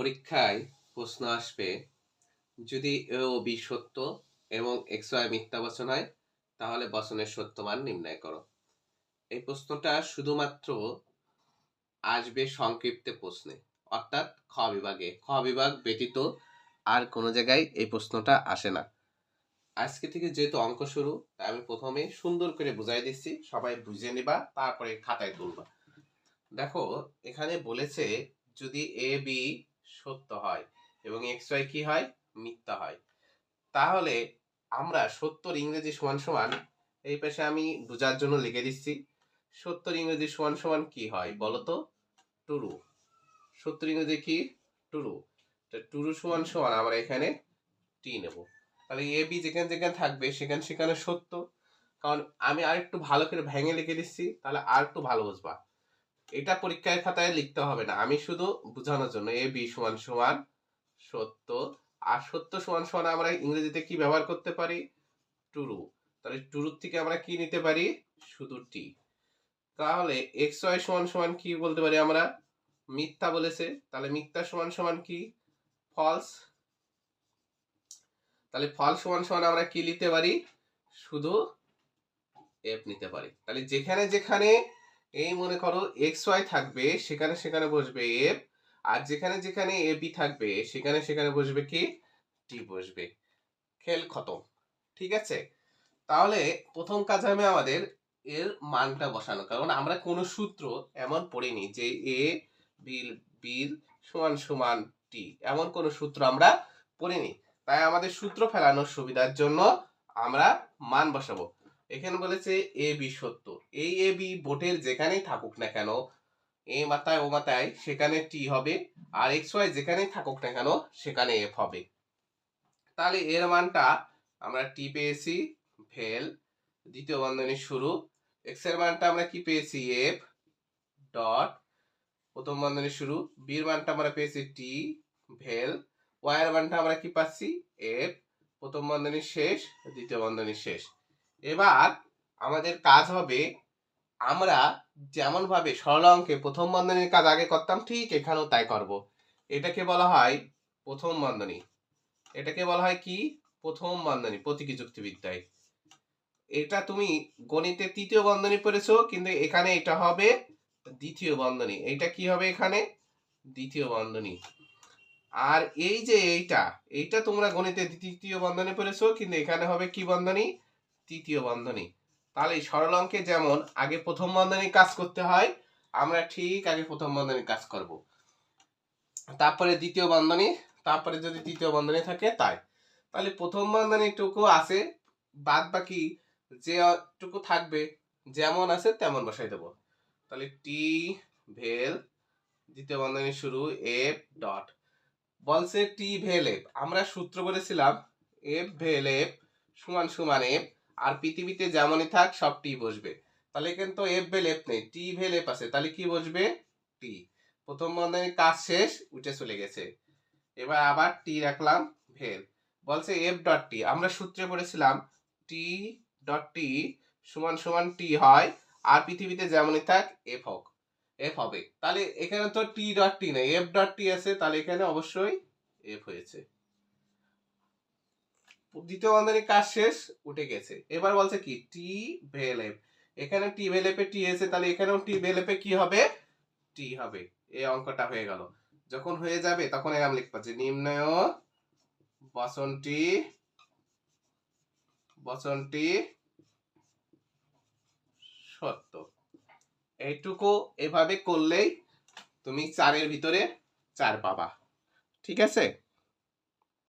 পরীক্ষায় প্রশ্ন আসবে, যদি এ ও বি সত্য এবং এক্স ওয়াই মিথ্যা বচন হয়, তাহলে বচনের সত্য মান নির্ণয় করো। এই প্রশ্নটা শুধুমাত্র আসবে সংক্ষিপ্তে প্রশ্নে, অর্থাৎ খ বিভাগে। খ বিভাগ ব্যতীত আর কোনো জায়গায় এই প্রশ্নটা আসে না। আজকে থেকে যেহেতু অঙ্ক শুরু, তাই আমি প্রথমে সুন্দর করে বুঝাই দিচ্ছি, সবাই বুঝে নেবা, তারপরে খাতায় তুলবা। দেখো, এখানে বলেছে যদি এ, বি সত্য হয় এবং এক্স ওয়াই কি হয়? মিথ্যা হয়। তাহলে আমরা সত্তর ইংরেজি সমান সমান, এই পাশে আমি বোঝার জন্য লিখে দিচ্ছি, সত্তর ইংরেজি সমান সমান কি হয় বলতো? টুরু। সত্তর ইংরেজি কি? টুরু। তো টুরু সমান সমান আমরা এখানে টি নেব। তাহলে এ বি যেখানে যেখানে থাকবে সেখানে সেখানে সত্য। কারণ আমি আর একটু ভালো করে ভেঙে লিখে দিচ্ছি, তাহলে আর একটু ভালো বুঝবা। এটা পরীক্ষার খাতায় লিখতে হবে না। আমি শুধু বোঝানোর জন্য এ, বি সমান সমান সত্য। আর সত্য সমান সমান আমরা ইংরেজিতে কি ব্যবহার করতে পারি? টুরু। তাহলে টুরুর থেকে আমরা কি নিতে পারি? শুধু টি। তাহলে এক্স ওয়াই সমান সমান কি বলতে পারি আমরা? মিথ্যা বলেছে। তাহলে মিথ্যা সমান সমান কি? ফলস। তাহলে ফল সমান সমান আমরা কি নিতে পারি? শুধু এফ নিতে পারি। তাহলে যেখানে যেখানে এই মনে করো এক্স ওয়াই থাকবে, সেখানে সেখানে বসবে এফ আর যেখানে যেখানে এ বি থাকবে, সেখানে সেখানে বসবে কি? টি বসবে। খেল খতম। ঠিক আছে? তাহলে প্রথম কাজ হবে আমাদের এর মানটা বসানো। কারণ আমরা কোনো সূত্র এমন পড়িনি যে এ বিল বিল সমান সমান টি এমন কোনো সূত্র আমরা পড়িনি। তাই আমাদের সূত্র ফেলানোর সুবিধার জন্য আমরা মান বসাবো। এখানে বলেছে এ বি সত্য এই এ বি বোটের যেখানেই থাকুক না কেন এ মাথায় ও মাথায়, সেখানে টি হবে, আর এক্স ওয়াই যেখানেই থাকুক না কেন, সেখানে এফ হবে। তাহলে এর মানটা আমরা টি পেয়েছি ভেল দ্বিতীয় বন্ধনী শুরু। এক্সের মানটা আমরা কি পেয়েছি এফ ডট প্রথম বন্ধনীর শুরু। বির মানটা আমরা পেয়েছি টি ভেল ওয়াই এর মানটা আমরা কি পাচ্ছি এফ প্রথম বন্ধনী শেষ, দ্বিতীয় বন্ধনীর শেষ। এবার আমাদের কাজ হবে আমরা যেমন ভাবে সরল অঙ্কে প্রথম বন্ধনীর কাজ আগে করতাম, ঠিক এখানেও তাই করব। এটাকে বলা হয় প্রথম বন্ধনী। এটাকে বলা হয় কি? প্রথম বন্ধনী, প্রতীকী যুক্তিবিদ্যায়। এটা তুমি গণিতে তৃতীয় বন্ধনী পড়েছো, কিন্তু এখানে এটা হবে দ্বিতীয় বন্ধনী। এইটা কি হবে এখানে? দ্বিতীয় বন্ধনী। আর এই যে এইটা এইটা তোমরা গণিতে তৃতীয় বন্ধনী পড়েছো, কিন্তু এখানে হবে কি বন্ধনী? তৃতীয় বন্ধনী। তাহলে সরল অঙ্কে যেমন আগে প্রথম বন্ধনী কাজ করতে হয়, আমরা ঠিক আগে প্রথম বন্ধনী কাজ করব। তারপরে দ্বিতীয় বন্ধনী, তারপরে যদি তৃতীয় বন্ধনী থাকে তাই। তাহলে প্রথম বন্ধনীটুকু আছে বাদ বাকি যেটুকু থাকবে, যেমন আছে তেমন বসাই দেবো। তাহলে টি ভেল, দ্বিতীয় বন্ধনী শুরু এফ ডট বলছে টি ভেল এফ আমরা সূত্র বলেছিলাম এফ ভেল এফ সমান সমান এফ আর পৃথিবীতে যেমনই থাক সব টি বসবে। তাহলে এখানে তো এফ ভেল এফ নেই টি ভেল এফ আছে। তাহলে কি বসবে? টি প্রথম বন্ধনীর কাজ শেষ, উঠে চলে গেছে। এবার আবার টি রাখলাম ভেল বলছে এফ ডট টি আমরা সূত্রে পড়েছিলাম টি ডট টি সমান সমান টি হয়, আর পৃথিবীতে যেমনই থাক এফ হোক। এফ হবে। তাহলে এখানে তো টি ডট টি নেই। এফ ডট টি আছে, তাহলে এখানে অবশ্যই এফ হয়েছে। দ্বিতীয় বন্ধনীর কাজ শেষ, উঠে গেছে। এবার বলছে কি? টি ভেল এফ এখানে টি ভেল এফে টি এসে, তাহলে এখানেও টি ভেল এফে কি হবে? টি হবে। এই অঙ্কটা হয়ে গেল। যখন হয়ে যাবে, তখন এরকম লিখবা যে নিম্নয় বচনটি বচনটি সত্য এইটুকু এভাবে করলেই তুমি চারের ভিতরে চার পাবা। ঠিক আছে?